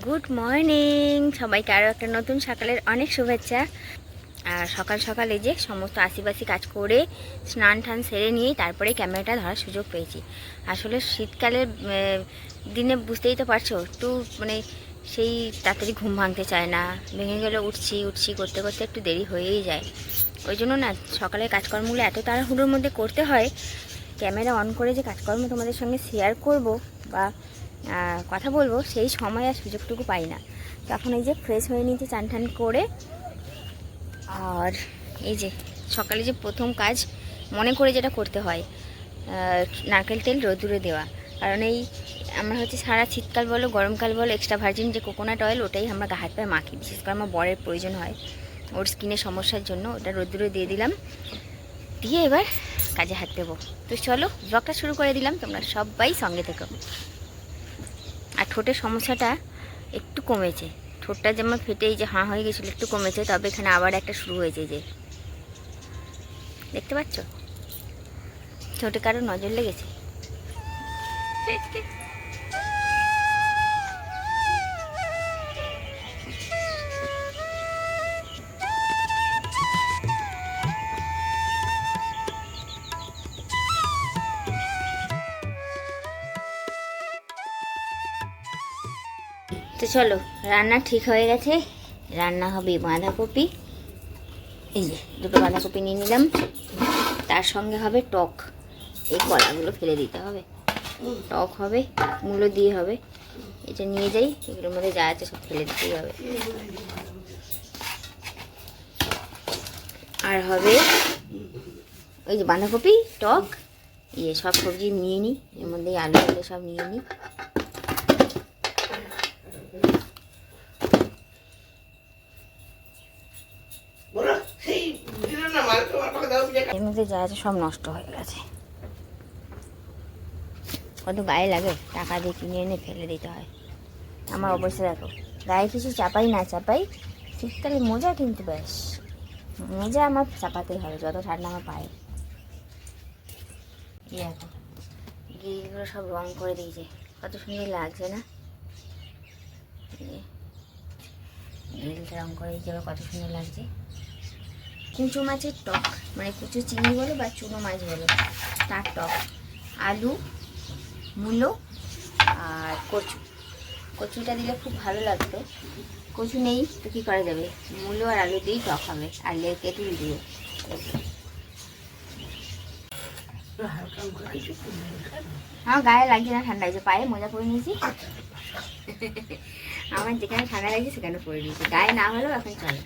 Good morning সবাইকে আরও একটা নতুন সকালের অনেক শুভেচ্ছা। আর সকাল সকাল যে সমস্ত আশিবাসি কাজ করে স্নান টান সেরে নিয়েই তারপরে ক্যামেরাটা ধরার সুযোগ পেয়েছি। আসলে শীতকালের দিনে বুঝতেই তো পারছ, একটু মানে সেই তাড়াতাড়ি ঘুম ভাঙতে চায় না। ভেঙে গেলে উঠছি উঠছি করতে করতে একটু দেরি হয়েই যায়। ওই জন্য না সকালের কাজকর্মগুলো এত তাড়াহুড়োর মধ্যে করতে হয়, ক্যামেরা অন করে যে কাজকর্ম তোমাদের সঙ্গে শেয়ার করব বা কথা বলব, সেই সময় আর সুযোগটুকু পাই না। তখন এই যে ফ্রেশ হয়ে নিয়েছি, চান টান করে, আর এই যে সকালে যে প্রথম কাজ, মনে করে যেটা করতে হয় নারকেল তেল রোদুরে দেওয়া। কারণ এই আমরা হচ্ছে সারা শীতকাল বলো, গরমকাল বলো এক্সট্রা ভার্জিন যে কোকোনাট অয়েল ওটাই আমরা গা হাত পায়ে মাখি। বিশেষ করে আমার বরের প্রয়োজন হয়, ওর স্কিনের সমস্যার জন্য ওটা রোদ্দুরে দিয়ে দিলাম। দিয়ে এবার কাজে হাত দেবো। তো চলো ব্লগটা শুরু করে দিলাম, তোমরা সবাই সঙ্গে থেকো। ঠোঁটের সমস্যাটা একটু কমেছে। ঠোঁটটা যেমন ফেটে এই যে হাঁ হয়ে গেছিল একটু কমেছে, তবে এখানে আবার একটা শুরু হয়েছে যে। দেখতে পাচ্ছ? ঠোঁটে কারও নজর লেগেছে? তো চলো, রান্না ঠিক হয়ে গেছে। রান্না হবে বাঁধাকপি। এই যে, দুটো বাঁধাকপি নিয়ে নিলাম। তার সঙ্গে হবে টক। এই কলাগুলো ফেলে দিতে হবে। টক হবে, মূলো দিয়ে হবে। এটা নিয়ে যাই, এগুলোর মধ্যে যা আছে সব ফেলে দিতেই হবে। আর হবে ওই যে বাঁধাকপি, টক ইয়ে সব সবজি নিয়ে নিই। এর মধ্যে আলু আলু সব নিয়ে নিই। এর মধ্যে যা আছে সব নষ্ট হয়ে গেছে। কত গায়ে লাগে, টাকা দিয়ে কিনে এনে ফেলে দিতে হয়। আমার অবস্থা দেখো, গায়ে কিছু চাপাই না চাপাই, শীতকালে মোজা কিন্তু ব্যাস মোজা আমার চাপাতেই হবে, যত ঠান্ডা আমার পায়ে। দেখো গিরিগুলো সব রং করে দিয়েছে, কত সুন্দর লাগছে না? গ্রিলটা রং করে দিয়েছে কত সুন্দর লাগছে। কুচো মাছের টক মানে কুচো চিংড়ি বলো বা চুনো মাছ বলো, তার টক। আলু, মূলো আর কচু। কচুটা দিলে খুব ভালো লাগতো। কচু নেই তো কী করা যাবে? মূলো আর আলু দিয়েই টক হবে, আর লে তেঁতুল দিয়ে আমার গায়ে লাগছে না, ঠান্ডা হয়েছে পায়ে মজা পরে নিয়েছি। আমার যেখানে ঠান্ডা লাগছে সেখানে পরে নিয়েছি। গায়ে না হলেও এখন চলে।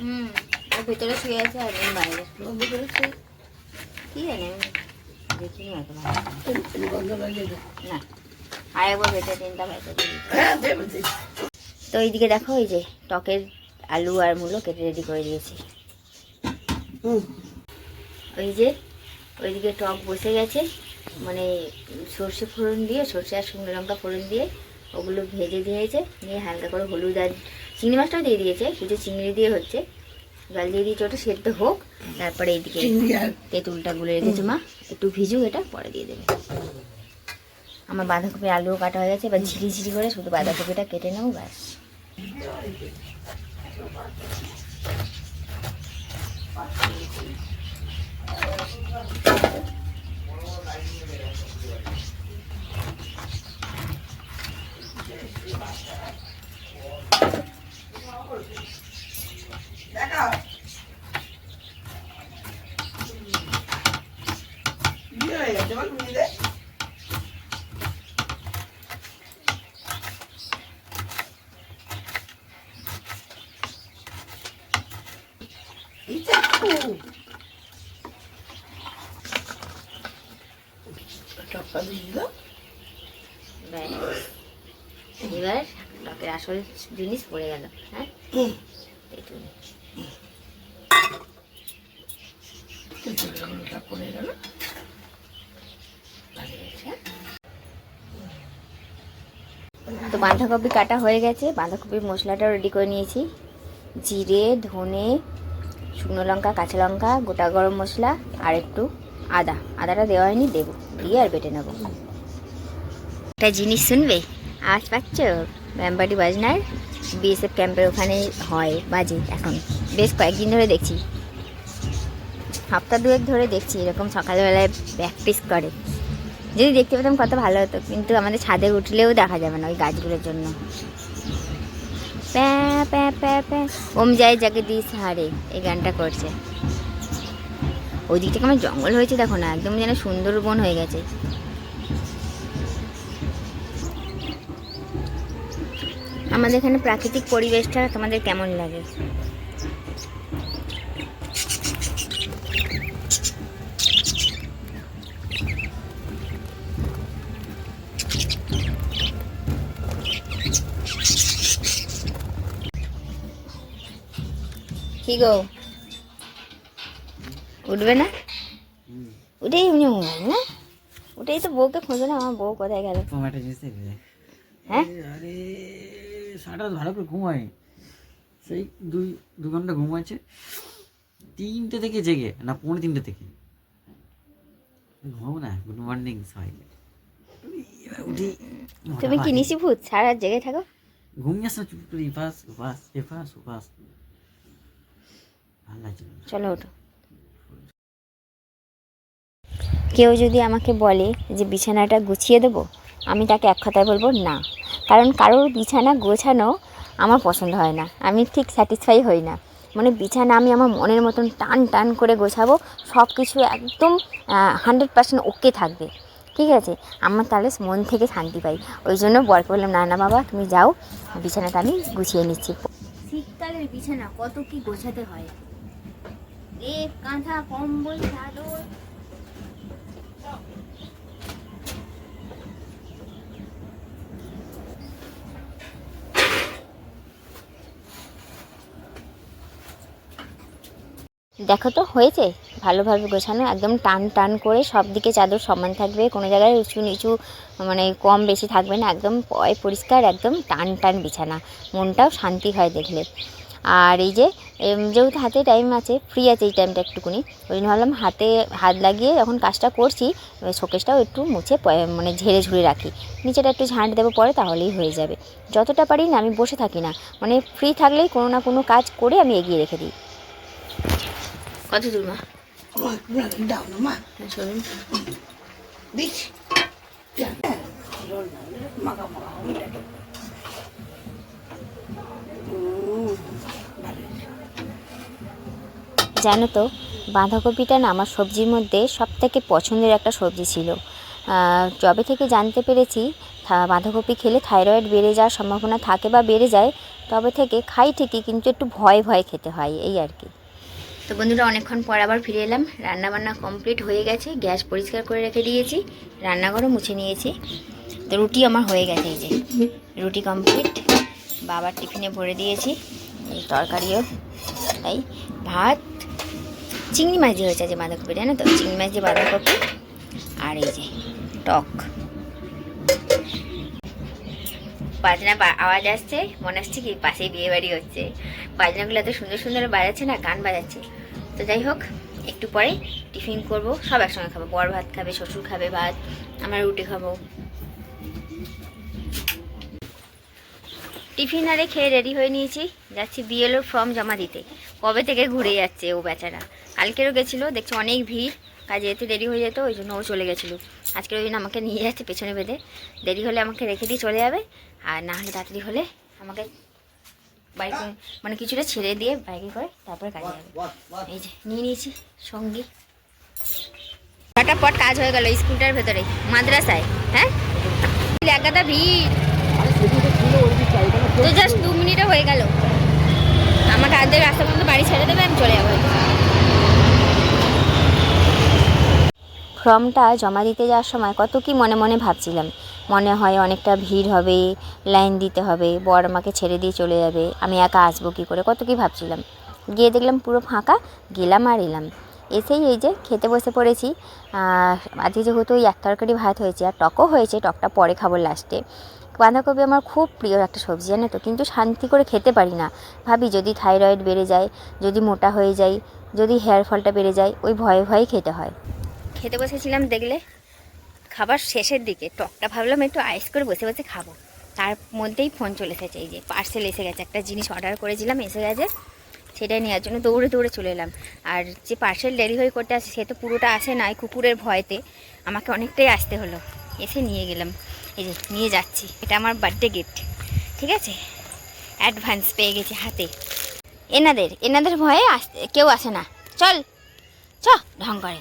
হুম আর ভেতরে শুয়ে আছে আর বাইরে। কি জানি দেখিনি অত ভালো। না আর একবার ভেতরে তিনটা ভেতরে তো এইদিকে দেখো এই যে টকের আলু আর মূলো কেটে রেডি করে দিয়েছি। ওই যে ওইদিকে টক বসে গেছে মানে সর্ষে ফোড়ন দিয়ে সর্ষে আর শুকনো লঙ্কা ফোড়ন দিয়ে ওগুলো ভেজে দিয়েছে নিয়ে হালকা করে হলুদ আর চিংড়ি মাছটাও দিয়ে দিয়েছে কিছু চিংড়ি দিয়ে হচ্ছে। জল দিয়ে দিয়েছে ওটা সেদ্ধ হোক তারপরে এইদিকে তেঁতুলটা গুলে রেখেছে মা। একটু ভিজুক এটা পরে দিয়ে দেবে। আমার বাঁধাকপি আলুও কাটা হয়ে গেছে এবার ঝিরি ঝিরি করে শুধু বাঁধাকপিটা কেটে নেব ব্যাস। ব্যাস এবার টকের আসল জিনিস পড়ে গেল হ্যাঁ? তেঁতুল তো বাঁধাকপি কাটা হয়ে গেছে। বাঁধাকপির মশলাটা রেডি করে নিয়েছি। জিরে, ধনে, শুকনো লঙ্কা, কাঁচা লঙ্কা, গোটা গরম মশলা, আর একটু আদা। আদাটা দেওয়া হয়নি, দেবো। দিয়ে আর বেটে নেব। একটা জিনিস শুনবে? আজ পাচ্ছ? ব্যাম্বাটি বাজনার বিএসএফ ক্যাম্পের ওখানে হয়, বাজে এখন। বেশ কয়েকদিন ধরে দেখছি। সপ্তাহ দুয়েক ধরে দেখছি, এরকম সকালবেলায় প্র্যাকটিস করে। যদি দেখতে পেতাম কত ভালো হতো, কিন্তু আমাদের ছাদে উঠলেও দেখা যাবে না ওই গাছগুলোর জন্য। প্যা প্যা প্যা প্যা। ওম যায় যাকে দিস হারে, এই গানটা করছে। ওই দিক থেকে আমার জঙ্গল হয়েছে দেখো না, একদম যেন সুন্দরবন হয়ে গেছে। আমাদের এখানে প্রাকৃতিক পরিবেশটা তোমাদের কেমন লাগে? কি গো? উঠবে না? উঠেই এমনি মোবাইল না? উঠেই তো বউকে খোঁজো না আমার বউ কোথায় গেল? হ্যাঁ? আরে সারাটা ভালো করে ঘুমাই সেই দুই দু ঘণ্টা ঘুমাচ্ছে তিনটে থেকে জেগে না পৌনে তিনটে থেকে। ঘুমাবো না গুড মর্নিং সবাইকে উঠি তুমি কি নিশি ভূত সারা জেগে থাকো। ঘুমিয়ে আসছে না চুপ করে ওপাস ভালো লাগছে না। চলো ওঠো। কেউ যদি আমাকে বলে যে বিছানাটা গুছিয়ে দেবো আমি তাকে এক কথায় বলব না। কারণ কারোর বিছানা গোছানো আমার পছন্দ হয় না। আমি ঠিক স্যাটিসফাই হই না। মানে বিছানা আমি আমার মনের মতন টান টান করে গোছাবো সব কিছু একদম হান্ড্রেড পার্সেন্ট ওকে থাকবে। ঠিক আছে? আমার তাহলে মন থেকে শান্তি পাই। ওই জন্য বরকে বললাম না না বাবা তুমি যাও। বিছানাটা আমি গুছিয়ে নিচ্ছি। শীতকালের বিছানা কত কি গোছাতে হয়। লেপ কাঁথা, কম্বল, চাদর। দেখো তো, হয়েছে। ভালোভাবে গোছানো, একদম টান টান করে সব দিকে চাদর সমান থাকবে। কোনো জায়গায় উঁচু নিচু মানে কম বেশি থাকবে না। একদম পয় পরিষ্কার, একদম টান টান বিছানা। মনটাও শান্তি হয় দেখলে। আর এই যে যেহেতু হাতে টাইম আছে ফ্রি আছে এই টাইমটা একটুকুনি ওই জন্য ভাবলাম হাতে হাত লাগিয়ে যখন কাজটা করছি শোকেসটাও একটু মুছে প- মানে ঝেড়ে ঝুড়ে রাখি। নিচেটা একটু ঝাঁট দেবো পরে তাহলেই হয়ে যাবে। যতটা পারি না আমি বসে থাকি না। মানে ফ্রি থাকলেই কোনো না কোনো কাজ করে আমি এগিয়ে রেখে দিই। কত দূর মা চলুন দিচ্ছি মাখা মাখা জানো তো, বাঁধাকপিটা না আমার সবজির মধ্যে সব থেকে পছন্দের একটা সবজি ছিল। যবে থেকে জানতে পেরেছি বাঁধাকপি খেলে থাইরয়েড বেড়ে যাওয়ার সম্ভাবনা থাকে বা বেড়ে যায়, তবে থেকে খাই ঠিকই, কিন্তু একটু ভয় ভয় খেতে হয়, এই আর কি। তো বন্ধুরা, অনেকক্ষণ পর আবার ফিরে এলাম। রান্নাবান্না কমপ্লিট হয়ে গেছে, গ্যাস পরিষ্কার করে রেখে দিয়েছি, রান্নাঘরও মুছে নিয়েছি। তো রুটি আমার হয়ে গেছে, এই যে। রুটি কমপ্লিট, বাবার টিফিনে ভরে দিয়েছি তরকারিও তাই ভাত চিংড়ি মাছ দিয়ে হয়েছে, যে বাঁধাকপি, জানো তো? চিংড়ি মাছ দিয়ে বাঁধাকপি আর এই যে টক। বাজনা আওয়াজ আসছে? মনে হচ্ছে কি পাশেই বিয়ে বাড়ি হচ্ছে। বাজনাগুলো এত সুন্দর সুন্দর বাজাচ্ছে না, গান বাজাচ্ছে। তো যাই হোক, একটু পরে টিফিন করব, সব একসঙ্গে খাব। বর ভাত খাবে, শ্বশুর খাবে ভাত, আমরা রুটি খাব। টিফিন আরে খেয়ে রেডি হয়ে নিয়েছি। যাচ্ছি বিএলও ফর্ম জমা দিতে। কবে থেকে ঘুরে যাচ্ছে ও বেচারা? কালকেরও গেছিল, দেখছি অনেক ভিড়, কাজে যেতে দেরি হয়ে যেত, ওই জন্য ও চলে গেছিল। আজকের ওই জন্য আমাকে নিয়ে যাচ্ছে পেছনে বেঁধে। দেরি হলে আমাকে রেখে দিয়ে চলে যাবে, আর না হলে তাড়াতাড়ি হলে আমাকে বাইকে মানে কিছুটা ছেড়ে দিয়ে বাইকে করে তারপরে কাজে যাবে। এই যে, নিয়ে নিয়েছি সঙ্গী। ফটাফট কাজ হয়ে গেল স্কুলটার ভেতরে মাদ্রাসায় হ্যাঁ? একাদা ভিড়। তো জাস্ট দু মিনিটে হয়ে গেল। আমাকে আর্ধেক রাস্তা পর্যন্ত বাড়ি ছেড়ে দেবে, আমি চলে যাব। ফর্মটা জমা দিতে যাওয়ার সময় কত কি মনে মনে ভাবছিলাম। মনে হয় অনেকটা ভিড় হবে, লাইন দিতে হবে, বর আমাকে ছেড়ে দিয়ে চলে যাবে, আমি একা আসব কী করে, কত কি ভাবছিলাম। গিয়ে দেখলাম পুরো ফাঁকা, গেলাম আর এলাম। এসেই এই যে খেতে বসে পড়েছি আজকে যেহেতু ওই এক তরকারি ভাত হয়েছে, আর টকও হয়েছে, টকটা পরে খাব লাস্টে। বাঁধাকপি আমার খুব প্রিয় একটা সবজি, জানো তো, কিন্তু শান্তি করে খেতে পারি না। ভাবি যদি থাইরয়েড বেড়ে যায়, যদি মোটা হয়ে যায়, যদি হেয়ার ফলটা বেড়ে যায়, ওই ভয়ে ভয়ে খেতে হয়। খেতে বসেছিলাম দেখলে। খাবার শেষের দিকে টকটা ভাবলাম একটু আইস করে বসে বসে খাব। তার মধ্যেই ফোন চলে এসেছে, এই যে পার্সেল এসে গেছে, একটা জিনিস অর্ডার করেছিলাম, এসে গেছে। সেটাই নেওয়ার জন্য দৌড়ে দৌড়ে চলে এলাম। আর যে পার্সেল ডেলিভারি করতে আসে, সে তো পুরোটা আসে নাই কুকুরের ভয়তে। আমাকে অনেকটাই আসতে হলো। এসে নিয়ে গেলাম। এই যে নিয়ে যাচ্ছি। এটা আমার বার্থডে গিফট ঠিক আছে? অ্যাডভান্স পেয়ে গেছি হাতে। এনাদের এনাদের ভয়ে আসতে কেউ আসে না। চল। চ, ঢং করে।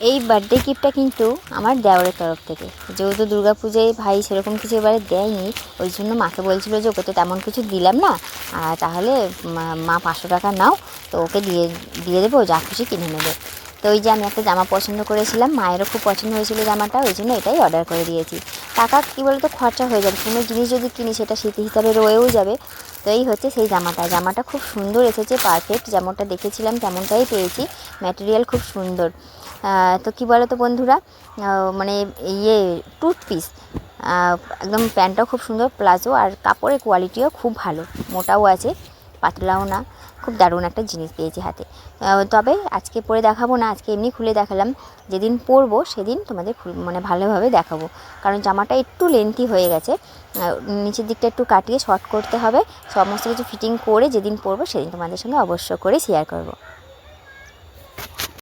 এই বার্থডে গিফটটা কিন্তু আমার দেওয়ারের তরফ থেকে। যেহেতু দুর্গা পুজোয় ভাই সেরকম কিছু এবারে দেয়নি, ওই জন্য মাকে বলছিল যে, ওকে তো তেমন কিছু দিলাম না আর তাহলে মা- পাঁচশো টাকা নাও, তো ওকে দিয়ে দিয়ে দেবো, যা খুশি কিনে নেবে। তো ওই যে আমি একটা জামা পছন্দ করেছিলাম, মায়েরও খুব পছন্দ হয়েছিল জামাটা, ওই জন্য এটাই অর্ডার করে দিয়েছি। টাকা কী বলতো, খরচা হয়ে যাবে। কোনো জিনিস যদি কিনি, সেটা স্মৃতি হিসাবে রয়েও যাবে। তো এই হচ্ছে সেই জামাটা। জামাটা খুব সুন্দর এসেছে পারফেক্ট যেমনটা দেখেছিলাম, তেমনটাই পেয়েছি। ম্যাটেরিয়াল খুব সুন্দর। তো কি বলো তো বন্ধুরা মানে ইয়ে টুথপিস একদম প্যান্টটাও খুব সুন্দর, প্লাজো আর কাপড়ের কোয়ালিটিও খুব ভালো, মোটাও আছে, পাতলাও না, খুব দারুণ একটা জিনিস পেয়েছি হাতে। তবে আজকে পরে দেখাবো না, আজকে এমনি খুলে দেখালাম, যেদিন পরবো সেদিন তোমাদের মানে ভালোভাবে দেখাবো। কারণ জামাটা একটু লেন্থি হয়ে গেছে নিচের দিকটা একটু কাটিয়ে শর্ট করতে হবে, সমস্ত কিছু ফিটিং করে যেদিন পরবো সেদিন তোমাদের সঙ্গে অবশ্য করে শেয়ার করব।